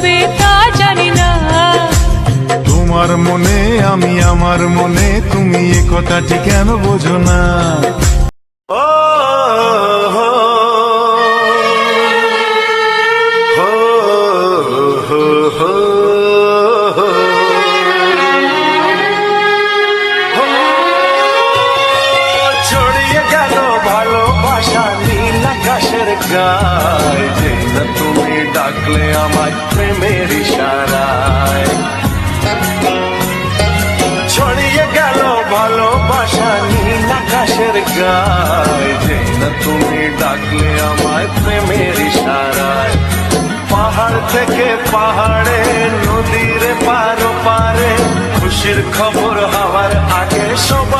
হবে তা জানি না। তোমার মনে আমি আমার মনে তুমি এ কথাটি কেন বোঝো না? ও হো, হো, হো, হো, হো। ছড়িয়ে ভালোবাসা নীল আকাশের গায়ে। যে না তুমি ডাকলে আমার প্রেমের ইশারায় ছড়িয়ে গেল ভালোবাসা নীল আকাশের গায়ে। যে না তুমি ডাকলে আমায় প্রেমের ইশারায় পাহাড় থেকে পাহাড়ে, নদীর পারো পারে, খুশির খবর হওয়ার আগে সবাই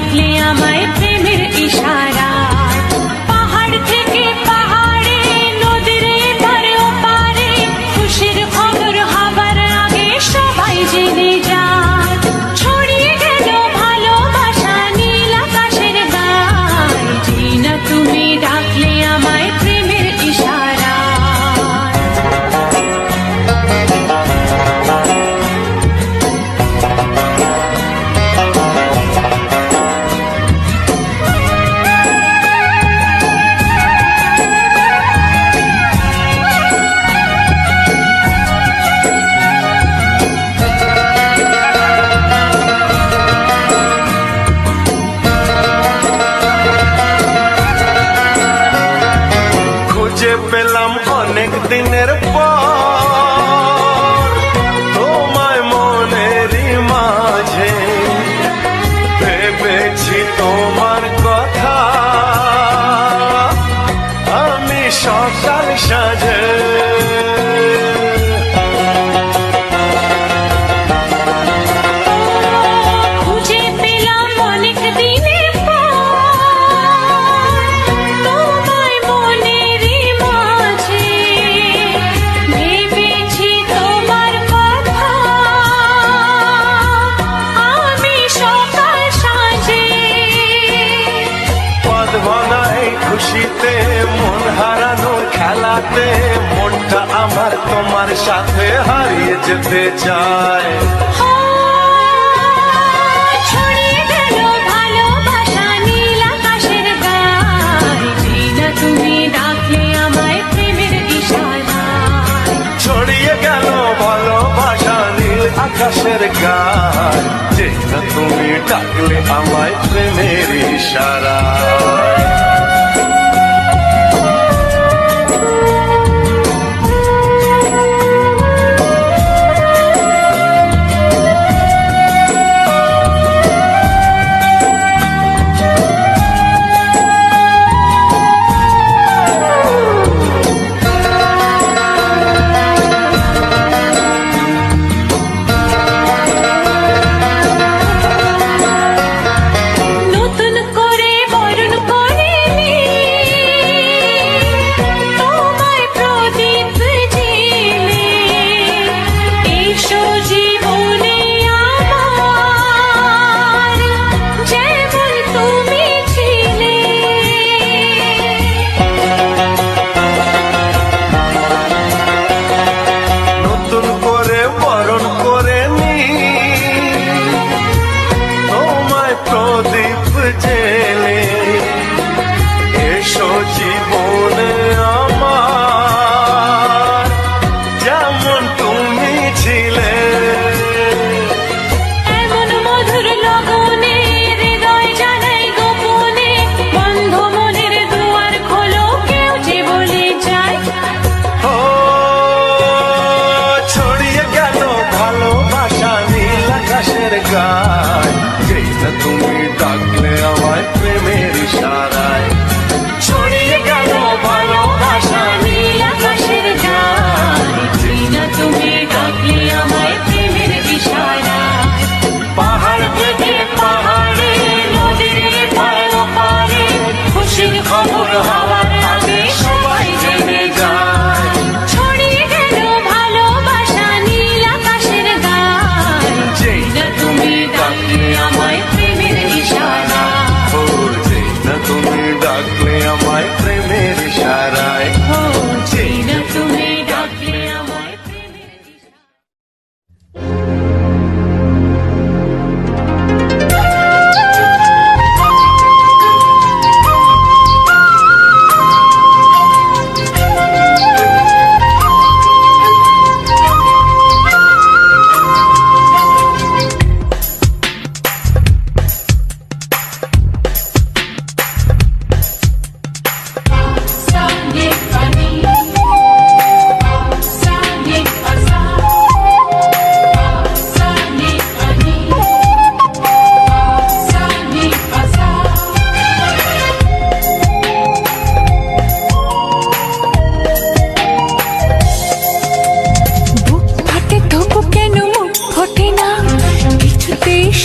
তুমি ভালোবাসা নীল আকাশের গান যে তুমি ডাকলে আমায় প্রেমের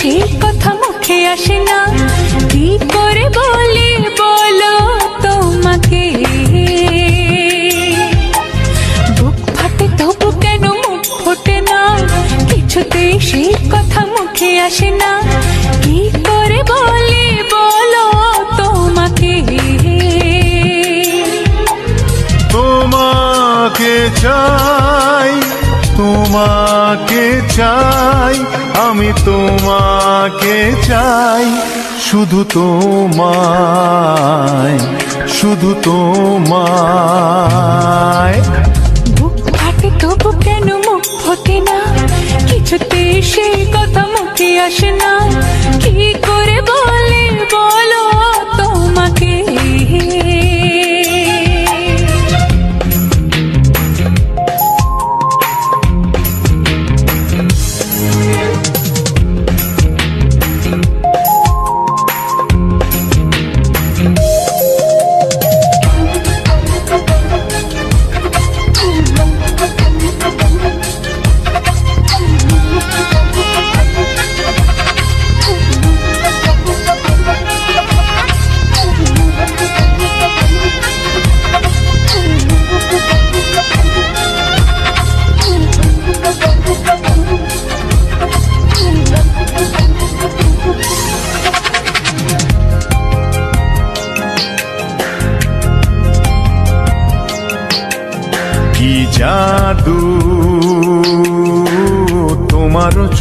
সেই কথা মুখে আসে না। কি করে বলি বলো তোমাকে? বুক ফাটে তবু কেন মুখ ফোটে না? কিছুতেই সেই কথা মুখে আসে না। কি করে বলি বলো তোমাকে? তোমাকে চাই তোমাকে চাই, আমি তোমাকে চাই, শুধু তোমায় শুধু তোমায়। তবু কেন মুখ ফোটে না? কিছুতে সেই কথা মুখে আসে না।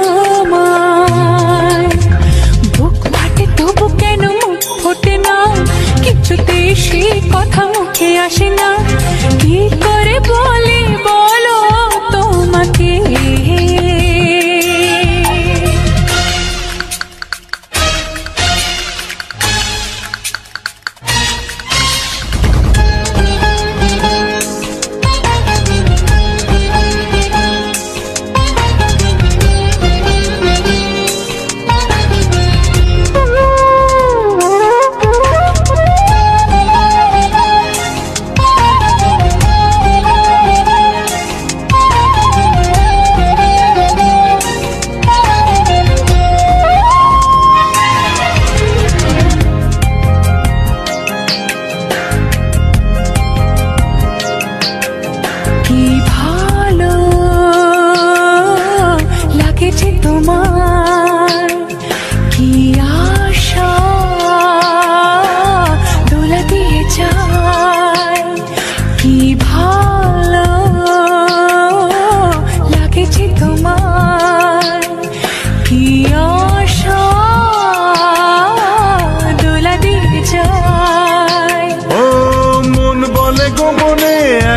তোমায়। বুক ফাটে তবু কেন মুখ ফোটে না? কিছুতে সেই কথা মুখে আসে না। কি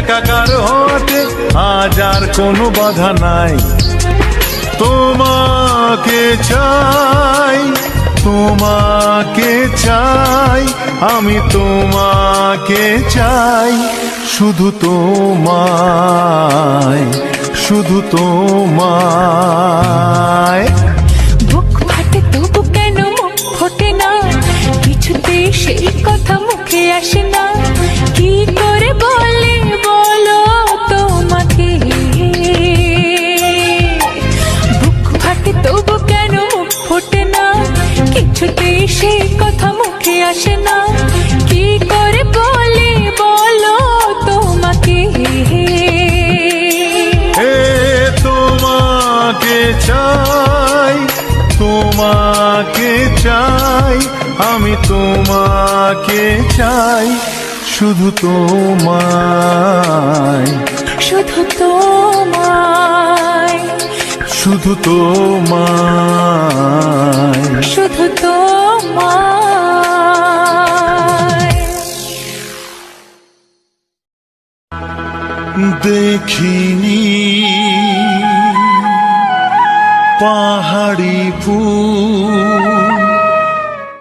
একাকার হতে আজ আর কোনো বাধা নাই। তোমাকে চাই তোমাকে চাই, আমি তোমাকে চাই, শুধু তোমায় শুধু তোমায়। বুক ফাটে তবু কেন মুখ ফোটে না? কিছুতেই সেই কথা মুখে আসে না। সেই কথা মুখে আসে না। কি করে বলে বলো তোমাকে? তোমাকে চাই তোমাকে চাই আমি তোমাকে চাই শুধু তোমায়। শুধু তোমায়। শুধু তোমায়। শুধু তোমায় দেখিনি পাহাড়ি ফুল।